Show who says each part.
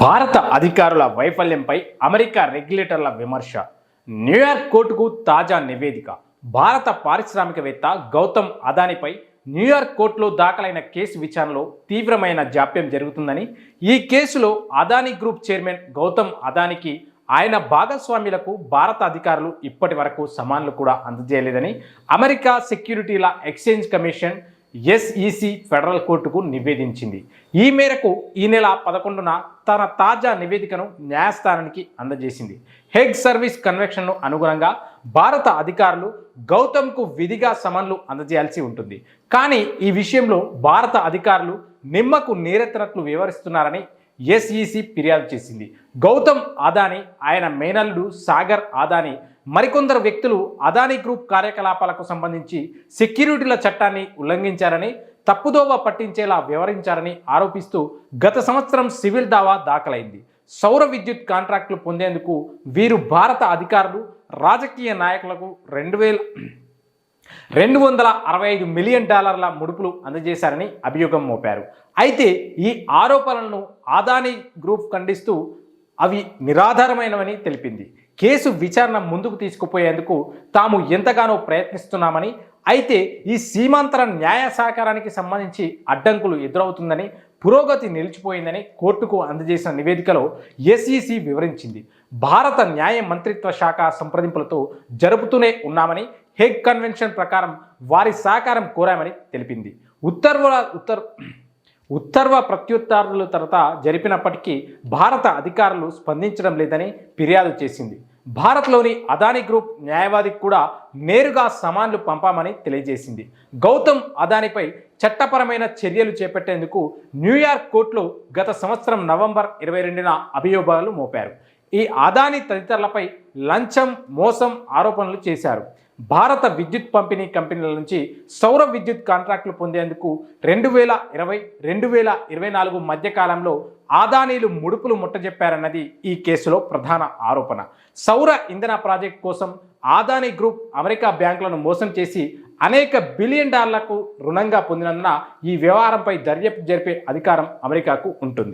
Speaker 1: భారత అధికారుల వైఫల్యంపై అమెరికా రెగ్యులేటర్ల విమర్శ. న్యూయార్క్ కోర్టుకు తాజా నివేదిక. భారత పారిశ్రామికవేత్త గౌతమ్ అదానిపై న్యూయార్క్ కోర్టులో దాఖలైన కేసు విచారణలో తీవ్రమైన జాప్యం జరుగుతుందని ఈ కేసులో అదాని గ్రూప్ చైర్మన్ గౌతమ్ అదానికి ఆయన భాగస్వామ్యులకు భారత అధికారులు ఇప్పటి వరకు సమాన్లు కూడా అందజేయలేదని అమెరికా సెక్యూరిటీల ఎక్స్చేంజ్ కమిషన్ ఎస్ఈసి ఫెడరల్ కోర్టుకు నివేదించింది. ఈ మేరకు ఈ నెల పదకొండున తన తాజా నివేదికను న్యాయస్థానానికి అందజేసింది. హెగ్ సర్వీస్ కన్వెక్షన్ను అనుగుణంగా భారత అధికారులు గౌతమ్కు విధిగా సమన్లు అందజేయాల్సి ఉంటుంది. కానీ ఈ విషయంలో భారత అధికారులు నిమ్మకు నీరెత్తనట్లు వివరిస్తున్నారని ఎస్ఈసి ఫిర్యాదు చేసింది. గౌతమ్ ఆదాని ఆయన మేనల్లుడు సాగర్ ఆదాని మరికొందరు వ్యక్తులు అదానీ గ్రూప్ కార్యకలాపాలకు సంబంధించి సెక్యూరిటీల చట్టాన్ని ఉల్లంఘించారని తప్పుదోవ పట్టించేలా వివరించారని ఆరోపిస్తూ గత సంవత్సరం సివిల్ దావా దాఖలైంది. సౌర విద్యుత్ కాంట్రాక్టులు పొందేందుకు వీరు భారత అధికారులు రాజకీయ నాయకులకు రెండు వేల రెండు వందల అరవై ఐదు మిలియన్ డాలర్ల ముడుపులు అందజేశారని అభియోగం మోపారు. అయితే ఈ ఆరోపణలను అదానీ గ్రూప్ ఖండిస్తూ అవి నిరాధారమైనవని తెలిపింది. కేసు విచారణ ముందుకు తీసుకుపోయేందుకు తాము ఎంతగానో ప్రయత్నిస్తున్నామని అయితే ఈ సీమాంతర న్యాయ సహకారానికి సంబంధించి అడ్డంకులు ఎదురవుతుందని పురోగతి నిలిచిపోయిందని కోర్టుకు అందజేసిన నివేదికలో ఎస్ఈసి వివరించింది. భారత న్యాయ మంత్రిత్వ శాఖ సంప్రదింపులతో జరుపుతూనే ఉన్నామని హెగ్ కన్వెన్షన్ ప్రకారం వారి సహకారం కోరామని తెలిపింది. ఉత్తర్వుల ఉత్తర్ ఉత్తర్వ ప్రత్యుత్తర్వుల తర్వాత జరిపినప్పటికీ భారత అధికారులు స్పందించడం లేదని ఫిర్యాదు చేసింది. భారత్లోని అదాని గ్రూప్ న్యాయవాదికి కూడా నేరుగా సమాన్లు పంపామని తెలియజేసింది. గౌతమ్ అదానిపై చట్టపరమైన చర్యలు చేపట్టేందుకు న్యూయార్క్ కోర్టులో గత సంవత్సరం నవంబర్ ఇరవై రెండున అభియోగాలు మోపారు. ఈ అదాని తదితరులపై లంచం మోసం ఆరోపణలు చేశారు. భారత విద్యుత్ పంపిణీ కంపెనీల నుంచి సౌర విద్యుత్ కాంట్రాక్టులు పొందేందుకు రెండు వేల ఇరవై రెండు వేల ఇరవై నాలుగు మధ్యకాలంలో ఆదానీలు ముడుపులు ముట్టజెప్పారన్నది ఈ కేసులో ప్రధాన ఆరోపణ. సౌర ఇంధన ప్రాజెక్ట్ కోసం ఆదానీ గ్రూప్ అమెరికా బ్యాంకులను మోసం చేసి అనేక బిలియన్ డాలర్లకు రుణంగా పొందినందున ఈ వ్యవహారంపై దర్యాప్తు జరిపే అధికారం అమెరికాకు ఉంటుంది.